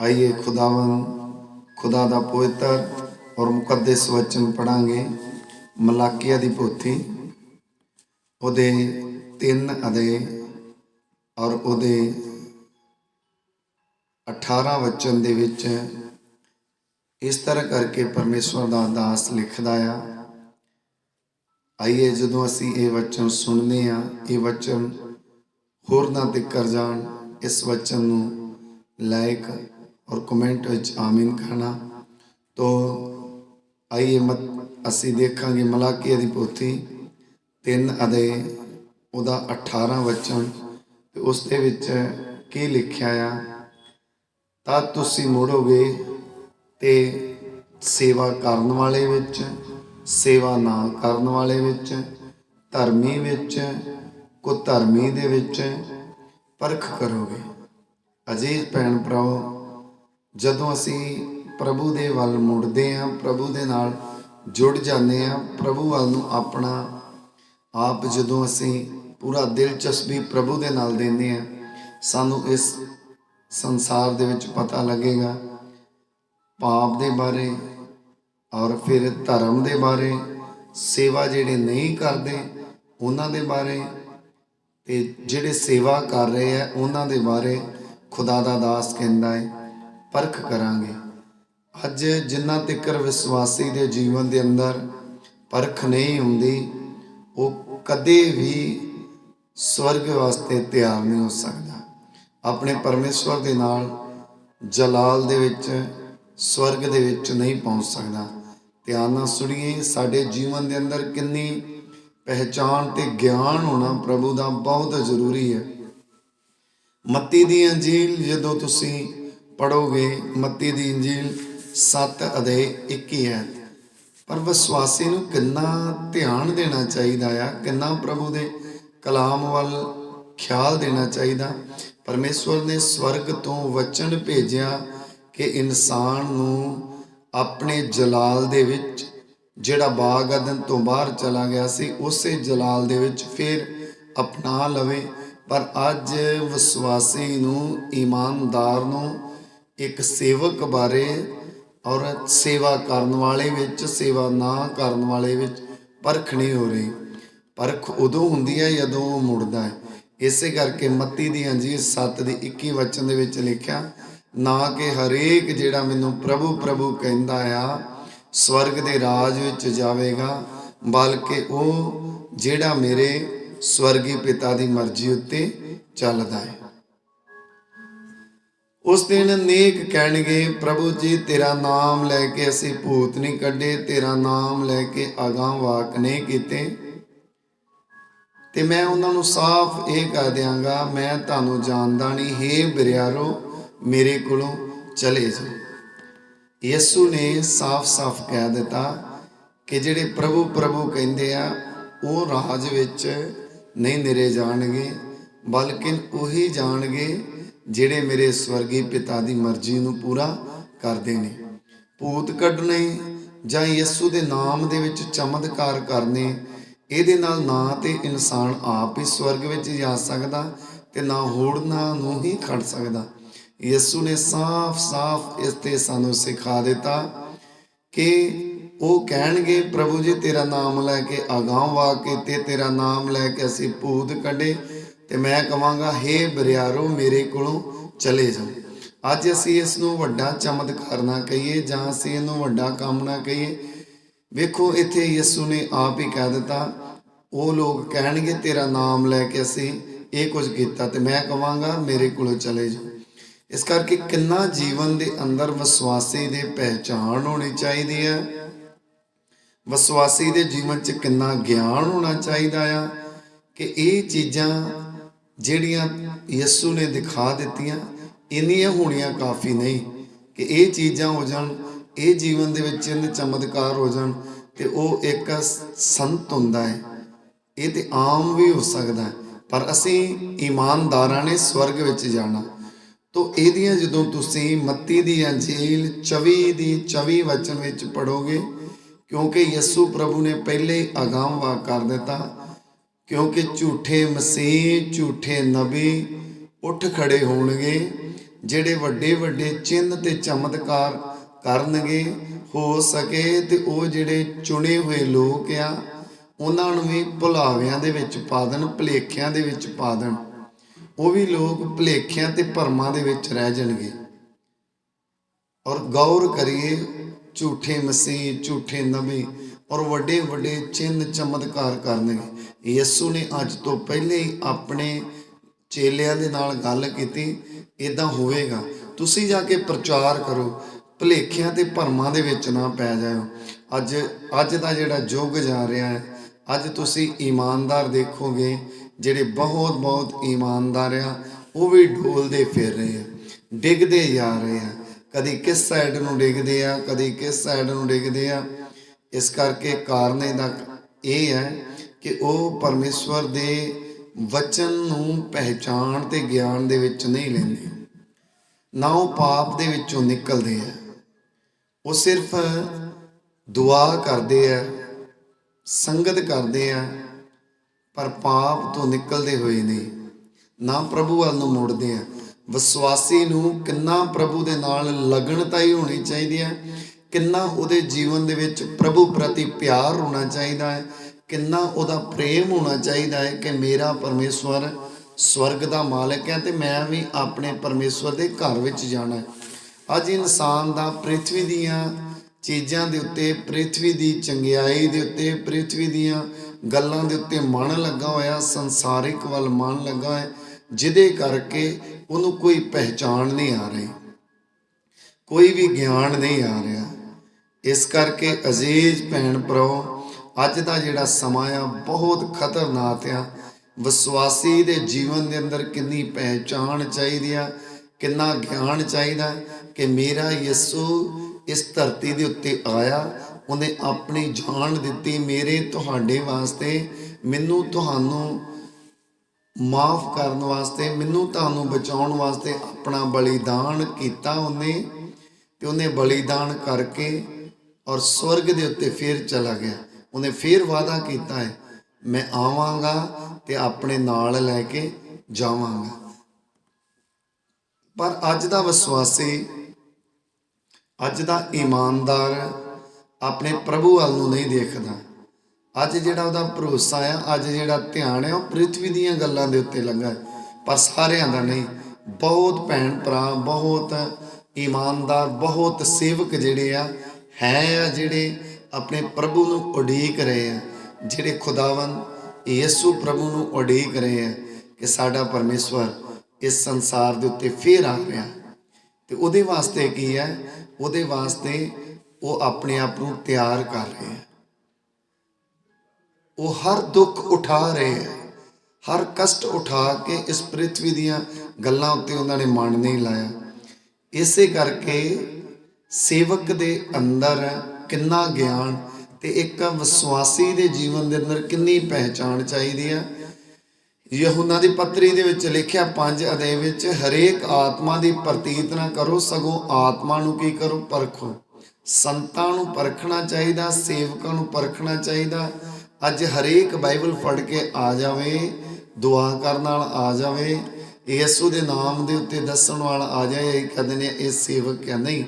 ਆइए ਖੁਦਾਵੰ, ਖੁਦਾ ਦਾ ਪਵਿੱਤਰ ਔਰ ਮੁਕੱਦਸ ਵਚਨ ਪੜਾਂਗੇ ਮਲਾਕੀਆ ਦੀ ਪੋਥੀ, ਉਹਦੇ 3 ਅਦੇ ਔਰ ਉਹਦੇ 18 ਵਚਨ ਦੇ ਵਿੱਚ ਇਸ ਤਰ੍ਹਾਂ ਕਰਕੇ ਪਰਮੇਸ਼ਵਰ ਦਾ ਦਾਸ ਲਿਖਦਾ ਆ। ਆਈਏ ਜਦੋਂ ਅਸੀਂ ਇਹ ਵਚਨ ਸੁਣਨੇ ਆ, ਇਹ ਵਚਨ ਹੋਰ ਨਾ ਤੇ ਜਾਣ, ਇਸ ਵਚਨ ਨੂੰ ਲਾਇਕ और कमेंट ਵਿੱਚ ਆਮੀਨ ਕਹਿਣਾ ਤੋ ਆਈਏ ਮਤ ਅਸੀਂ ਦੇਖਾਂਗੇ ਮਲਾਕੀਆ ਦੀ ਪੋਥੀ 3 ਅਦੇ ਉਹਦਾ 18 ਵਚਨ ਤੇ ਉਸ ਦੇ ਵਿੱਚ ਕੀ ਲਿਖਿਆ ਆ ਤਾਂ ਤੁਸੀਂ ਮੁੜੋਗੇ ਤੇ ਸੇਵਾ ਕਰਨ ਵਾਲੇ ਵਿੱਚ ਸੇਵਾ ਨਾ ਕਰਨ ਵਾਲੇ ਵਿੱਚ ਧਰਮੀ ਵਿੱਚ ਕੋ ਧਰਮੀ ਦੇ ਵਿੱਚ ਪਰਖ ਕਰੋਗੇ ਅਜੀਜ਼ ਭੈਣ ਭਰਾਓ ਜਦੋਂ ਅਸੀਂ ਪ੍ਰਭੂ ਦੇ ਵੱਲ ਮੁੜਦੇ ਹਾਂ, ਪ੍ਰਭੂ ਦੇ ਨਾਲ ਜੁੜ ਜਾਂਦੇ ਹਾਂ, ਪ੍ਰਭੂ ਵੱਲ ਨੂੰ ਆਪਣਾ ਆਪ ਜਦੋਂ ਅਸੀਂ ਪੂਰਾ ਦਿਲਚਸਪੀ ਪ੍ਰਭੂ ਦੇ ਨਾਲ ਦਿੰਦੇ ਹਾਂ, ਸਾਨੂੰ ਇਸ ਸੰਸਾਰ ਦੇ ਵਿੱਚ ਪਤਾ ਲੱਗੇਗਾ ਪਾਪ ਦੇ ਬਾਰੇ ਔਰ ਫਿਰ ਧਰਮ ਦੇ ਬਾਰੇ, ਸੇਵਾ ਜਿਹੜੇ ਨਹੀਂ ਕਰਦੇ ਉਹਨਾਂ ਦੇ ਬਾਰੇ ਤੇ ਜਿਹੜੇ ਸੇਵਾ ਕਰ ਰਹੇ ਆ ਉਹਨਾਂ ਦੇ ਬਾਰੇ ਖੁਦਾ ਦਾ ਦਾਸ ਕਹਿੰਦਾ ਹੈ। ਪਰਖ ਕਰਾਂਗੇ। ਅੱਜ ਜਿੰਨਾ ਤੱਕਰ ਵਿਸ਼ਵਾਸੀ ਦੇ ਜੀਵਨ ਦੇ ਅੰਦਰ ਪਰਖ ਨਹੀਂ ਹੁੰਦੀ, ਉਹ ਕਦੇ ਵੀ ਸਵਰਗ ਵਾਸਤੇ ਤਿਆਰ ਨਹੀਂ ਹੋ ਸਕਦਾ। ਆਪਣੇ ਪਰਮੇਸ਼ਵਰ ਦੇ ਨਾਲ ਜਲਾਲ ਦੇ ਵਿੱਚ, ਸਵਰਗ ਦੇ ਵਿੱਚ ਨਹੀਂ ਪਹੁੰਚ ਸਕਦਾ। ਧਿਆਨ ਨਾਲ ਸੁਣੀਏ, ਸਾਡੇ ਜੀਵਨ ਦੇ ਅੰਦਰ ਕਿੰਨੀ ਪਹਿਚਾਨ ਤੇ ਗਿਆਨ ਹੋਣਾ ਪ੍ਰਭੂ ਦਾ ਬਹੁਤ ਜ਼ਰੂਰੀ ਹੈ। ਮੱਤੀ ਦੀ ਅੰਜੀਲ ਜਦੋਂ ਤੁਸੀਂ ਪੜੋਗੇ ਮੱਤੀ ਦੀ ਇੰਜੀਲ 7 ਅਦੇ 21 ਹੈ। ਪਰ ਵਿਸ਼ਵਾਸੀ ਨੂੰ ਕਿੰਨਾ ਧਿਆਨ ਦੇਣਾ ਚਾਹੀਦਾ ਆ? ਕਿੰਨਾ ਪ੍ਰਭੂ ਦੇ ਕਲਾਮ ਵੱਲ ਖਿਆਲ ਦੇਣਾ ਚਾਹੀਦਾ? ਪਰਮੇਸ਼ਵਰ ਨੇ ਸਵਰਗ ਤੋਂ ਵਚਨ ਭੇਜਿਆ ਕਿ ਇਨਸਾਨ ਨੂੰ ਆਪਣੇ ਜਲਾਲ ਦੇ ਵਿੱਚ ਜਿਹੜਾ ਬਾਗ ਅਦਨ ਤੋਂ ਬਾਹਰ ਚਲਾ ਗਿਆ ਸੀ, ਉਸੇ ਜਲਾਲ ਦੇ ਵਿੱਚ ਫਿਰ ਅਪਣਾ ਲਵੇ। ਪਰ ਅੱਜ ਵਿਸ਼ਵਾਸੀ ਨੂੰ, ਇਮਾਨਦਾਰ ਨੂੰ ਇੱਕ ਸੇਵਕ ਬਾਰੇ ਔਰ ਸੇਵਾ ਕਰਨ ਵਾਲੇ ਵਿੱਚ, ਸੇਵਾ ਨਾ ਕਰਨ ਵਾਲੇ ਵਿੱਚ ਪਰਖ ਨਹੀਂ ਹੋ ਰਹੀ। ਪਰਖ ਉਦੋਂ ਹੁੰਦੀ ਹੈ ਜਦੋਂ ਉਹ ਮੁੜਦਾ ਹੈ। ਇਸੇ ਕਰਕੇ ਮੱਤੀ ਦੀ ਅੰਜੀਰ 7 ਦੀ 21 ਵਚਨ ਦੇ ਵਿੱਚ ਲਿਖਿਆ, ਨਾ ਕਿ ਹਰੇਕ ਜਿਹੜਾ ਮੈਨੂੰ ਪ੍ਰਭੂ ਪ੍ਰਭੂ ਕਹਿੰਦਾ ਆ, ਸਵਰਗ ਦੇ ਰਾਜ ਵਿੱਚ ਜਾਵੇਗਾ, ਬਲਕਿ ਉਹ ਜਿਹੜਾ ਮੇਰੇ ਸਵਰਗੀ ਪਿਤਾ ਦੀ ਮਰਜ਼ੀ ਉੱਤੇ ਚੱਲਦਾ ਹੈ। ਉਸ ਦਿਨ ਨੇਕ ਕਹਿਣਗੇ, ਪ੍ਰਭੂ ਜੀ, ਤੇਰਾ ਨਾਮ ਲੈ ਕੇ ਅਸੀਂ ਭੂਤ ਨਹੀਂ ਕੱਢੇ, ਤੇਰਾ ਨਾਮ ਲੈ ਕੇ ਅਗਾਹ ਵਾਕ ਨਹੀਂ ਕੀਤੇ। ਤੇ ਮੈਂ ਉਹਨਾਂ ਨੂੰ ਸਾਫ਼ ਇਹ ਕਹਿ ਦਿਆਂਗਾ, ਮੈਂ ਤੁਹਾਨੂੰ ਜਾਣਦਾ ਨਹੀਂ। ਹੇ ਬਿਰਿਆਰੋ, ਮੇਰੇ ਕੋਲੋਂ ਚਲੇ ਜਾਓ ਯਿਸੂ ਨੇ ਸਾਫ਼-ਸਾਫ਼ ਕਹਿ ਦਿੱਤਾ ਕਿ ਜਿਹੜੇ ਪ੍ਰਭੂ ਪ੍ਰਭੂ ਕਹਿੰਦੇ ਆ, ਉਹ ਰਾਜ ਵਿੱਚ ਨਹੀਂ ਨਿਰੇ ਜਾਣਗੇ, ਬਲਕਿ ਉਹੀ ਜਾਣਗੇ ਜਿਹੜੇ ਮੇਰੇ ਸਵਰਗੀ ਪਿਤਾ ਦੀ ਮਰਜ਼ੀ ਨੂੰ ਪੂਰਾ ਕਰਦੇ ਨੇ। ਭੂਤ ਕੱਢਣੇ ਜਾਂ ਯਿਸੂ ਦੇ ਨਾਮ ਦੇ ਵਿੱਚ ਚਮਤਕਾਰ ਕਰਨੇ, ਇਹਦੇ ਨਾਲ ਨਾ ਤੇ ਇਨਸਾਨ ਆਪ ਹੀ ਸਵਰਗ ਵਿੱਚ ਜਾ ਸਕਦਾ ਤੇ ਨਾ ਹੋੜਨਾ ਨੂੰ ਹੀ ਖੜ ਸਕਦਾ। ਯਿਸੂ ਨੇ ਸਾਫ਼-ਸਾਫ਼ ਇਸ ਤੇ ਸਾਨੂੰ ਸਿਖਾ ਦਿੱਤਾ ਕਿ ਉਹ ਕਹਿਣਗੇ, ਪ੍ਰਭੂ ਜੀ, ਤੇਰਾ ਨਾਮ ਲੈ ਕੇ ਅਗਾਹ ਵਾ ਕੇ ਤੇ ਤੇਰਾ ਨਾਮ ਲੈ ਕੇ ਅਸੀਂ ਭੂਤ ਕੱਢੇ ਤੇ ਮੈਂ ਕਵਾਂਗਾ ਹੇ ਬਰਿਆਰੋ, ਮੇਰੇ ਕੋਲੋਂ ਚਲੇ ਜਾਓ। ਅੱਜ ਅਸੀਂ ਇਸ ਨੂੰ ਵੱਡਾ ਚਮਤਕਾਰ ਨਾ ਕਹੀਏ, ਜਾਂ ਅਸੀਂ ਇਹਨੂੰ ਵੱਡਾ ਕੰਮ ਨਾ ਕਹੀਏ। ਵੇਖੋ, ਇੱਥੇ ਯਿਸੂ ਨੇ ਆਪ ਹੀ ਕਹਿ ਦਿੱਤਾ, ਉਹ ਲੋਕ ਕਹਿਣਗੇ, ਤੇਰਾ ਨਾਮ ਲੈ ਕੇ ਅਸੀਂ ਇਹ ਕੁਝ ਕੀਤਾ ਤੇ ਮੈਂ ਕਵਾਂਗਾ ਮੇਰੇ ਕੋਲੋਂ ਚਲੇ ਜਾਓ। ਇਸ ਕਰਕੇ ਕਿੰਨਾ ਜੀਵਨ ਦੇ ਅੰਦਰ ਵਿਸ਼ਵਾਸੀ ਦੇ ਪਹਿਚਾਣ ਹੋਣੀ ਚਾਹੀਦੀ ਹੈ। ਵਿਸ਼ਵਾਸੀ ਦੇ ਜੀਵਨ 'ਚ ਕਿੰਨਾ ਗਿਆਨ ਹੋਣਾ ਚਾਹੀਦਾ ਆ ਕਿ ਇਹ ਚੀਜ਼ਾਂ ਜਿਹੜੀਆਂ ਯਿਸੂ ਨੇ ਦਿਖਾ ਦਿੱਤੀਆਂ, ਇੰਨੀਆਂ ਹੋਣੀਆਂ ਕਾਫੀ ਨਹੀਂ ਕਿ ਇਹ ਚੀਜ਼ਾਂ ਹੋ ਜਾਣ, ਇਹ ਜੀਵਨ ਦੇ ਵਿੱਚ ਇਹਦੇ ਚਮਤਕਾਰ ਹੋ ਜਾਣ ਤੇ ਉਹ ਇੱਕ ਸੰਤ ਹੁੰਦਾ ਹੈ। ਇਹ ਤੇ ਆਮ ਵੀ ਹੋ ਸਕਦਾ ਹੈ, ਪਰ ਅਸੀਂ ਇਮਾਨਦਾਰਾਂ ਨੇ ਸਵਰਗ ਵਿੱਚ ਜਾਣਾ। ਤੋ ਇਹਦੀਆਂ ਜਦੋਂ ਤੁਸੀਂ ਮੱਤੀ ਦੀ ਅੰਜੀਲ 24 ਦੀ 24 ਵਚਨ ਵਿੱਚ ਪੜੋਗੇ ਕਿਉਂਕਿ ਯਿਸੂ ਪ੍ਰਭੂ ਨੇ ਪਹਿਲੇ ਹੀ ਆਗਾਮ ਵਾ ਕਰ ਦਿੱਤਾ ਕਿਉਂਕਿ ਝੂਠੇ ਮਸੀਹ, ਝੂਠੇ ਨਬੀ ਉੱਠ ਖੜੇ ਹੋਣਗੇ, ਜਿਹੜੇ ਵੱਡੇ ਵੱਡੇ ਚਿੰਨ ਤੇ ਚਮਤਕਾਰ ਕਰਨਗੇ, ਹੋ ਸਕੇ ਤੇ ਉਹ ਜਿਹੜੇ ਚੁਣੇ ਹੋਏ ਲੋਕ ਆ, ਉਹਨਾਂ ਨੂੰ ਵੀ ਭੁਲਾਵਿਆਂ ਦੇ ਵਿੱਚ ਪਾ ਦੇਣ, ਭਲੇਖਿਆਂ ਦੇ ਵਿੱਚ ਪਾ ਦੇਣ। ਉਹ ਵੀ ਲੋਕ ਭਲੇਖਿਆਂ ਤੇ ਭਰਮਾਂ ਦੇ ਵਿੱਚ ਰਹਿ ਜਾਣਗੇ। ਔਰ ਗੌਰ ਕਰੀਏ, ਝੂਠੇ ਮਸੀਹ, ਝੂਠੇ ਨਬੀ ਔਰ ਵੱਡੇ ਵੱਡੇ ਚਿੰਨ ਚਮਤਕਾਰ ਕਰਨਗੇ ਯਿਸੂ ਨੇ ਅੱਜ ਤੋਂ ਪਹਿਲੇ ਹੀ ਆਪਣੇ ਚੇਲਿਆਂ ਦੇ ਨਾਲ ਗੱਲ ਕੀਤੀ ਇਦਾਂ ਹੋਵੇਗਾ। ਤੁਸੀਂ ਜਾ ਕੇ ਪ੍ਰਚਾਰ ਕਰੋ, ਭਲੇਖਿਆਂ ਤੇ ਭਰਮਾਂ ਦੇ ਵਿੱਚ ਨਾ ਪੈ ਜਾਓ ਅੱਜ ਅੱਜ ਦਾ ਜਿਹੜਾ ਯੁੱਗ ਜਾ ਰਿਹਾ ਹੈ, ਅੱਜ ਤੁਸੀਂ ਇਮਾਨਦਾਰ ਦੇਖੋਗੇ, ਜਿਹੜੇ ਬਹੁਤ ਬਹੁਤ ਇਮਾਨਦਾਰ ਆ, ਉਹ ਵੀ ਡੋਲਦੇ ਫਿਰ ਰਹੇ ਆ, ਡਿੱਗਦੇ ਜਾ ਰਹੇ ਆ। ਕਦੀ ਕਿਸ ਸਾਈਡ ਨੂੰ ਡਿੱਗਦੇ ਆ, ਕਦੀ ਕਿਸ ਸਾਈਡ ਨੂੰ ਡਿੱਗਦੇ ਆ। ਇਸ ਕਰਕੇ ਕਾਰਨ ਇਹਦਾ ਇਹ ਹੈ ਕਿ ਉਹ ਪਰਮੇਸ਼ਵਰ ਦੇ ਵਚਨ ਨੂੰ ਪਹਿਚਾਣ ਤੇ ਗਿਆਨ ਦੇ ਵਿੱਚ ਨਹੀਂ ਲੈਂਦੇ। ਨਾ ਉਹ ਪਾਪ ਦੇ ਵਿੱਚੋਂ ਨਿਕਲਦੇ ਆ। ਉਹ ਸਿਰਫ ਦੁਆ ਕਰਦੇ ਆ, ਸੰਗਤ ਕਰਦੇ ਆ, ਪਰ ਪਾਪ ਤੋਂ ਨਿਕਲਦੇ ਹੋਏ ਨਹੀਂ। ਨਾ ਪ੍ਰਭੂ ਵੱਲ ਨੂੰ ਮੁੜਦੇ ਆ। ਵਿਸ਼ਵਾਸੀ ਨੂੰ ਕਿੰਨਾ ਪ੍ਰਭੂ ਦੇ ਨਾਲ ਲਗਨਤਾ ਹੀ ਹੋਣੀ ਚਾਹੀਦੀ ਹੈ ਕਿੰਨਾ ਉਹਦੇ ਜੀਵਨ ਦੇ ਵਿੱਚ ਪ੍ਰਭੂ ਪ੍ਰਤੀ ਪਿਆਰ ਹੋਣਾ ਚਾਹੀਦਾ ਹੈ, ਕਿੰਨਾ ਉਹਦਾ ਪ੍ਰੇਮ ਹੋਣਾ ਚਾਹੀਦਾ ਹੈ ਕਿ ਮੇਰਾ ਪਰਮੇਸ਼ਵਰ ਸਵਰਗ ਦਾ ਮਾਲਕ ਹੈ ਤੇ ਮੈਂ ਵੀ ਆਪਣੇ ਪਰਮੇਸ਼ਵਰ ਦੇ ਘਰ ਵਿੱਚ ਜਾਣਾ ਹੈ। ਅੱਜ ਇਨਸਾਨ ਦਾ ਪ੍ਰithvi ਦੀਆਂ ਚੀਜ਼ਾਂ ਦੇ ਉੱਤੇ ਪ੍ਰithvi ਦੀ ਚੰਗਿਆਈ ਦੇ ਉੱਤੇ ਪ੍ਰithvi ਦੀਆਂ ਗੱਲਾਂ ਦੇ ਉੱਤੇ ਮਨ ਲੱਗਾ ਹੋਇਆ, ਸੰਸਾਰਿਕ ਵੱਲ ਮਨ ਲੱਗਾ ਹੈ, ਜਿਹਦੇ ਕਰਕੇ ਉਹਨੂੰ ਕੋਈ ਪਹਿਚਾਣ ਨਹੀਂ ਆ ਰਹੀ, ਕੋਈ ਵੀ ਗਿਆਨ ਨਹੀਂ ਆ ਰਿਹਾ। ਇਸ ਕਰਕੇ ਅਜ਼ੀਜ਼ ਭੈਣ ਭਰਾਓ, ਅੱਜ ਦਾ ਜਿਹੜਾ ਸਮਾਂ ਆ, ਬਹੁਤ ਖਤਰਨਾਕ ਆ। ਵਿਸ਼ਵਾਸੀ ਦੇ ਜੀਵਨ ਦੇ ਅੰਦਰ ਕਿੰਨੀ ਪਹਿਚਾਣ ਚਾਹੀਦੀ ਆ, ਕਿੰਨਾ ਗਿਆਨ ਚਾਹੀਦਾ ਕਿ ਮੇਰਾ ਯਿਸੂ ਇਸ ਧਰਤੀ ਦੇ ਉੱਤੇ ਆਇਆ, ਉਹਨੇ ਆਪਣੀ ਜਾਨ ਦਿੱਤੀ ਮੇਰੇ ਤੁਹਾਡੇ ਵਾਸਤੇ, ਮੈਨੂੰ ਤੁਹਾਨੂੰ ਮਾਫ ਕਰਨ ਵਾਸਤੇ, ਮੈਨੂੰ ਤੁਹਾਨੂੰ ਬਚਾਉਣ ਵਾਸਤੇ ਆਪਣਾ ਬਲੀਦਾਨ ਕੀਤਾ ਉਹਨੇ ਤੇ ਉਹਨੇ ਬਲੀਦਾਨ ਕਰਕੇ ਔਰ ਸਵਰਗ ਦੇ ਉੱਤੇ ਫੇਰ ਚਲਾ ਗਿਆ। ਉਹਨੇ ਫੇਰ ਵਾਅਦਾ ਕੀਤਾ ਹੈ, ਮੈਂ ਆਵਾਂਗਾ ਤੇ ਆਪਣੇ ਨਾਲ ਲੈ ਕੇ ਜਾਵਾਂਗਾ। ਪਰ ਅੱਜ ਦਾ ਵਿਸ਼ਵਾਸੀ, ਅੱਜ ਦਾ ਇਮਾਨਦਾਰ ਆਪਣੇ ਪ੍ਰਭੂ ਵੱਲ ਨੂੰ ਨਹੀਂ ਦੇਖਦਾ। ਅੱਜ ਜਿਹੜਾ ਉਹਦਾ ਭਰੋਸਾ ਆ, ਅੱਜ ਜਿਹੜਾ ਧਿਆਨ ਹੈ ਉਹ ਪ੍ਰithvi ਦੀਆਂ ਗੱਲਾਂ ਦੇ ਉੱਤੇ ਲੱਗਾ ਪਰ ਸਾਰਿਆਂ ਦਾ ਨਹੀਂ, ਬਹੁਤ ਭੈਣ ਭਰਾ, ਬਹੁਤ ਇਮਾਨਦਾਰ, ਬਹੁਤ ਸੇਵਕ ਜਿਹੜੇ ਆ ਹੈ ਆ ਜਿਹੜੇ ਆਪਣੇ ਪ੍ਰਭੂ ਨੂੰ ਉਡੀਕ ਰਹੇ ਆ, ਜਿਹੜੇ ਖੁਦਾਵੰ ਯਿਸੂ ਪ੍ਰਭੂ ਨੂੰ ਉਡੀਕ ਰਹੇ ਆ ਕਿ ਸਾਡਾ ਪਰਮੇਸ਼ਵਰ ਇਸ ਸੰਸਾਰ ਦੇ ਉੱਤੇ ਫੇਰ ਆ ਰਿਹਾ ਤੇ ਉਹਦੇ ਵਾਸਤੇ ਕੀ ਹੈ? ਉਹਦੇ ਵਾਸਤੇ ਉਹ ਆਪਣੇ ਆਪ ਨੂੰ ਤਿਆਰ ਕਰ ਰਹੇ ਆ। ਉਹ ਹਰ ਦੁੱਖ ਉਠਾ ਰਹੇ ਹੈ ਹਰ ਕਸ਼ਟ ਉਠਾ ਕੇ ਇਸ ਪ੍ਰithvi ਦੀਆਂ ਗੱਲਾਂ ਉੱਤੇ ਉਹਨਾਂ ਨੇ ਮਨ ਨਹੀਂ ਲਾਇਆ। ਇਸੇ ਕਰਕੇ ਸੇਵਕ ਦੇ ਅੰਦਰ ਕਿੰਨਾ ਗਿਆਨ ਤੇ ਇੱਕ ਵਿਸ਼ਵਾਸੀ ਦੇ ਜੀਵਨ ਦੇ ਅੰਦਰ ਕਿੰਨੀ ਪਹਿਚਾਣ ਚਾਹੀਦੀ ਹੈ ਯਹੂਨਾ ਦੀ ਪੱਤਰੀ ਦੇ ਵਿੱਚ ਲਿਖਿਆ ਪੰਜ ਅਧਿਆਇ ਵਿੱਚ, ਹਰੇਕ ਆਤਮਾ ਦੀ ਪ੍ਰਤੀਤ ਨਾ ਕਰੋ, ਸਗੋਂ ਆਤਮਾ ਨੂੰ ਕੀ ਕਰੋ? ਪਰਖੋ। ਸੰਤਾਂ ਨੂੰ ਪਰਖਣਾ ਚਾਹੀਦਾ, ਸੇਵਕਾਂ ਨੂੰ ਪਰਖਣਾ ਚਾਹੀਦਾ। ਅੱਜ ਹਰੇਕ ਬਾਈਬਲ ਫੜ ਕੇ ਆ ਜਾਵੇ, ਦੁਆ ਕਰਨ ਨਾਲ ਆ ਜਾਵੇ, ਯਿਸੂ ਦੇ ਨਾਮ ਦੇ ਉੱਤੇ ਦੱਸਣ ਵਾਲਾ ਆ ਜਾਏ, ਇਹ ਕਹਿੰਦੇ ਨੇ, ਇਹ ਸੇਵਕ ਹੈ, ਨਹੀਂ।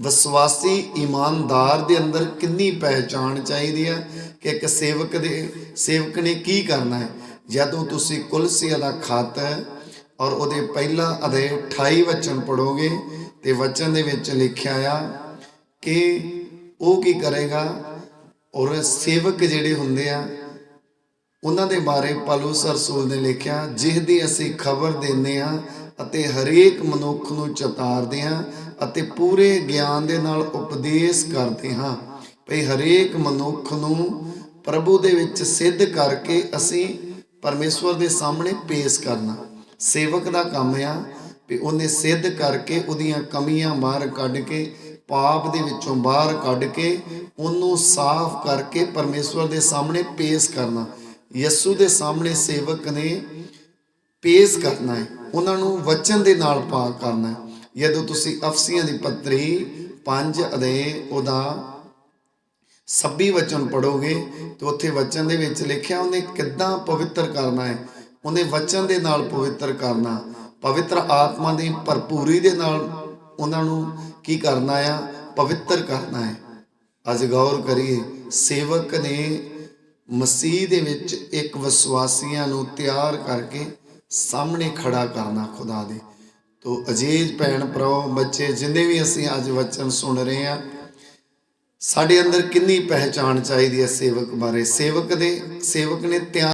ਵਿਸ਼ਵਾਸੀ ਇਮਾਨਦਾਰ ਦੇ ਅੰਦਰ ਕਿੰਨੀ ਪਹਿਚਾਣ ਚਾਹੀਦੀ ਹੈ ਕਿ ਇੱਕ ਸੇਵਕ ਦੇ ਸੇਵਕ ਨੇ ਕੀ ਕਰਨਾ ਹੈ? ਜਦੋਂ ਤੁਸੀਂ ਕੁਲਸੀਆ ਦਾ ਖਤ ਔਰ ਉਹਦੇ ਪਹਿਲਾ ਅਧਿਆਇ 28 ਵਚਨ ਪੜੋਗੇ ਤੇ ਵਚਨ ਦੇ ਵਿੱਚ ਲਿਖਿਆ ਆ ਕਿ ਉਹ ਕੀ ਕਰੇਗਾ? ਔਰ ਸੇਵਕ ਜਿਹੜੇ ਹੁੰਦੇ ਆ, ਉਹਨਾਂ ਦੇ ਬਾਰੇ ਪਲੂਸ ਰਸੂਲ ਨੇ ਲਿਖਿਆ, ਜਿਸ ਦੀ ਅਸੀਂ ਖਬਰ ਦਿੰਦੇ ਆ ਅਤੇ ਹਰੇਕ ਮਨੁੱਖ ਨੂੰ ਚਤਾਰਦੇ ਹਾਂ ਅਤੇ ਪੂਰੇ ਗਿਆਨ ਦੇ ਨਾਲ ਉਪਦੇਸ਼ ਕਰਦੇ ਹਾਂ। ਭਈ ਹਰੇਕ ਮਨੁੱਖ ਨੂੰ ਪ੍ਰਭੂ ਦੇ ਵਿੱਚ ਸਿੱਧ ਕਰਕੇ ਅਸੀਂ ਪਰਮੇਸ਼ਵਰ ਦੇ ਸਾਹਮਣੇ ਪੇਸ਼ ਕਰਨਾ। ਸੇਵਕ ਦਾ ਕੰਮ ਆ ਵੀ ਉਹਨੇ ਸਿੱਧ ਕਰਕੇ ਉਹਦੀਆਂ ਕਮੀਆਂ ਬਾਹਰ ਕੱਢ ਕੇ, ਪਾਪ ਦੇ ਵਿੱਚੋਂ ਬਾਹਰ ਕੱਢ ਕੇ, ਉਹਨੂੰ ਸਾਫ਼ ਕਰਕੇ ਪਰਮੇਸ਼ਵਰ ਦੇ ਸਾਹਮਣੇ ਪੇਸ਼ ਕਰਨਾ। ਯਿਸੂ ਦੇ ਸਾਹਮਣੇ ਸੇਵਕ ਨੇ ਪੇਸ਼ ਕਰਨਾ ਹੈ। ਉਹਨਾਂ ਨੂੰ ਵਚਨ ਦੇ ਨਾਲ ਪਾਕ ਕਰਨਾ ਹੈ। ਜਦੋਂ ਤੁਸੀਂ ਅਫਸੀਆਂ ਦੀ ਪੱਤਰੀ 5 ਅਧੇ ਉਹਦਾ ਸੱਬੀ ਵਚਨ ਪੜੋਗੇ ਤੇ ਉੱਥੇ ਵਚਨ ਦੇ ਵਿੱਚ ਲਿਖਿਆ ਉਹਨੇ ਕਿੱਦਾਂ ਪਵਿੱਤਰ ਕਰਨਾ ਹੈ। ਉਹਨੇ ਵਚਨ ਦੇ ਨਾਲ ਪਵਿੱਤਰ ਕਰਨਾ, ਪਵਿੱਤਰ ਆਤਮਾ ਦੀ ਭਰਪੂਰੀ ਦੇ ਨਾਲ ਉਹਨਾਂ ਨੂੰ ਕੀ ਕਰਨਾ ਆ? ਪਵਿੱਤਰ ਕਰਨਾ ਹੈ। ਅੱਜ ਗੌਰ ਕਰੀਏ, ਸੇਵਕ ਨੇ ਮਸੀਹ ਦੇ ਵਿੱਚ ਇੱਕ ਵਿਸ਼ਵਾਸੀਆਂ ਨੂੰ ਤਿਆਰ ਕਰਕੇ ਸਾਹਮਣੇ ਖੜਾ ਕਰਨਾ ਖੁਦਾ ਦੇ। ਤੋ ਅਜੀਜ਼ ਭੈਣ ਭਰਾਓ, ਬੱਚੇ ਜਿੰਨੇ ਵੀ ਅਸੀਂ ਅੱਜ ਵਚਨ ਸੁਣ ਰਹੇ ਹਾਂ, ਸਾਡੇ ਅੰਦਰ ਕਿੰਨੀ ਪਹਿਚਾਣ ਚਾਹੀਦੀ ਹੈ ਸੇਵਕ ਬਾਰੇ? ਸੇਵਕ ਦੇ, ਸੇਵਕ ਨੇ ਧਿਆਨ